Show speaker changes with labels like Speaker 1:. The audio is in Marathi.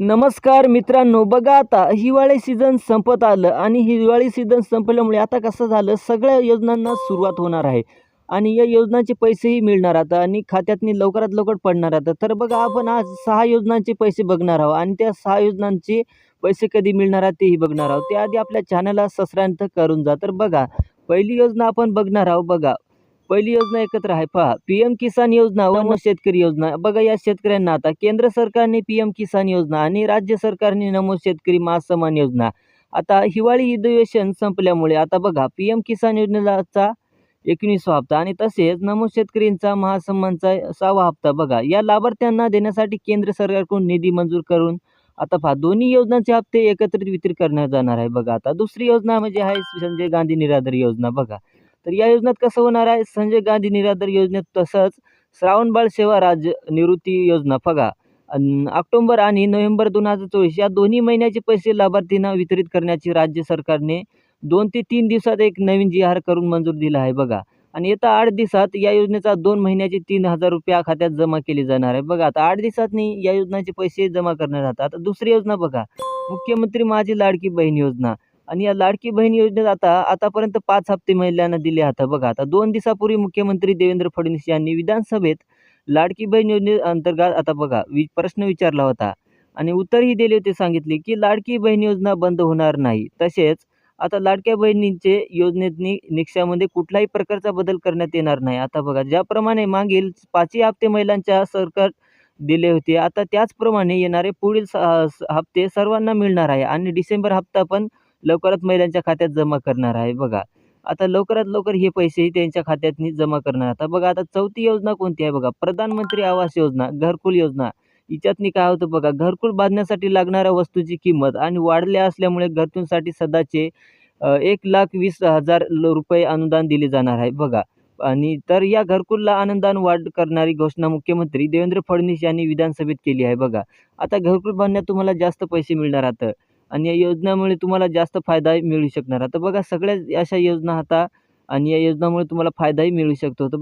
Speaker 1: नमस्कार मित्रांनो बघा आता हिवाळी सीझन संपत आलं आणि हिवाळी सीझन संपल्यामुळे आता कसं झालं? सगळ्या योजनांना सुरुवात होणार आहे आणि या योजनांचे पैसेही मिळणार आता आणि खात्यातनी लवकरात लवकर पडणार आता. तर बघा आपण आज सहा योजनांचे पैसे बघणार आहोत आणि त्या सहा योजनांचे पैसे कधी मिळणार आहेत तेही बघणार आहोत. त्याआधी आपल्या चॅनलला सबस्क्राईब करून जा. तर बघा पहिली योजना आपण बघणार आहोत बघा. पहिली योजना एकत्र आहे. पहा पी एम किसान योजना व शेतकरी योजना. बघा या शेतकऱ्यांना आता केंद्र सरकारने पी एम किसान योजना आणि राज्य सरकारने नमो शेतकरी महासन्मान योजना. आता हिवाळी अधिवेशन संपल्यामुळे आता बघा पी एम किसान योजनेचा एकोणीसवा हप्ता आणि तसेच नमो शेतकरींचा महासन्मानचा सहावा हप्ता बघा. या लाभार्थ्यांना देण्यासाठी केंद्र सरकारकडून निधी मंजूर करून आता पहा दोन्ही योजनांचे हप्ते एकत्रित वितरित करण्यात जाणार आहे. बघा आता दुसरी योजना म्हणजे आहे संजय गांधी निराधार योजना बघा. तर या योजनेत कसं होणार आहे? संजय गांधी निराधार योजनेत तसंच श्रावणबाळ सेवा राज्य निवृत्ती योजना. बघा ऑक्टोंबर आणि नोव्हेंबर दोन हजार चोवीस या दोन्ही महिन्याचे पैसे लाभार्थींना वितरित करण्याची राज्य सरकारने दोन ते तीन दिवसात एक नवीन जी आर करून मंजूर दिला आहे. बघा आणि येत्या आठ दिवसात या योजनेचा दोन महिन्याचे तीन हजार रुपया खात्यात जमा केले जाणार आहे. बघा आता आठ दिवसातनी या योजनेचे पैसे जमा करण्यात आता दुसरी योजना बघा मुख्यमंत्री माझी लाडकी बहीण योजना. आणि या लाडकी बहीण योजनेत आता आतापर्यंत पाच हप्ते महिलांना दिले आहेत बघा आता दोन दिवसापूर्वी मुख्यमंत्री देवेंद्र फडणवीस यांनी विधानसभेत लाडकी बहीण योजनेअंतर्गत आता बघा वि प्रश्न विचारला होता. आणि उत्तरही दिले होते सांगितले की लाडकी बहीण योजना बंद होणार नाही. तसेच आता लाडक्या बहिणींचे योजनेतनी निकषामध्ये कुठलाही प्रकारचा बदल करण्यात येणार नाही. आता बघा ज्याप्रमाणे मागील पाचही हप्ते महिलांच्या सरकार दिले होते आता त्याचप्रमाणे येणारे पुढील स हप्ते सर्वांना मिळणार आहे. आणि डिसेंबर हप्ता पण लवकरात महिलांच्या खात्यात जमा करणार आहे. बघा आता लवकरात लवकर हे पैसेही त्यांच्या खात्यातनी जमा करणार. आता बघा आता चौथी योजना कोणती आहे बघा? प्रधानमंत्री आवास योजना घरकुल योजना. हिच्यातनी काय होतं बघा घरकुल बांधण्यासाठी लागणाऱ्या वस्तूची किंमत आणि वाढल्या असल्यामुळे घरकुलसाठी सदाचे एक लाख वीस हजार रुपये अनुदान दिले जाणार आहे बघा. आणि तर या घरकुलला आनंदान वाढ करणारी घोषणा मुख्यमंत्री देवेंद्र फडणवीस यांनी विधानसभेत केली आहे बघा. आता घरकुल बांधण्यात तुम्हाला जास्त पैसे मिळणार आता. आणि या योजनेमुळे तुम्हाला जास्त फायदाही मिळू शकणार. आता बघा सगळ्याच अशा योजना आता आणि या योजनामुळे तुम्हाला फायदाही मिळू शकतो. तर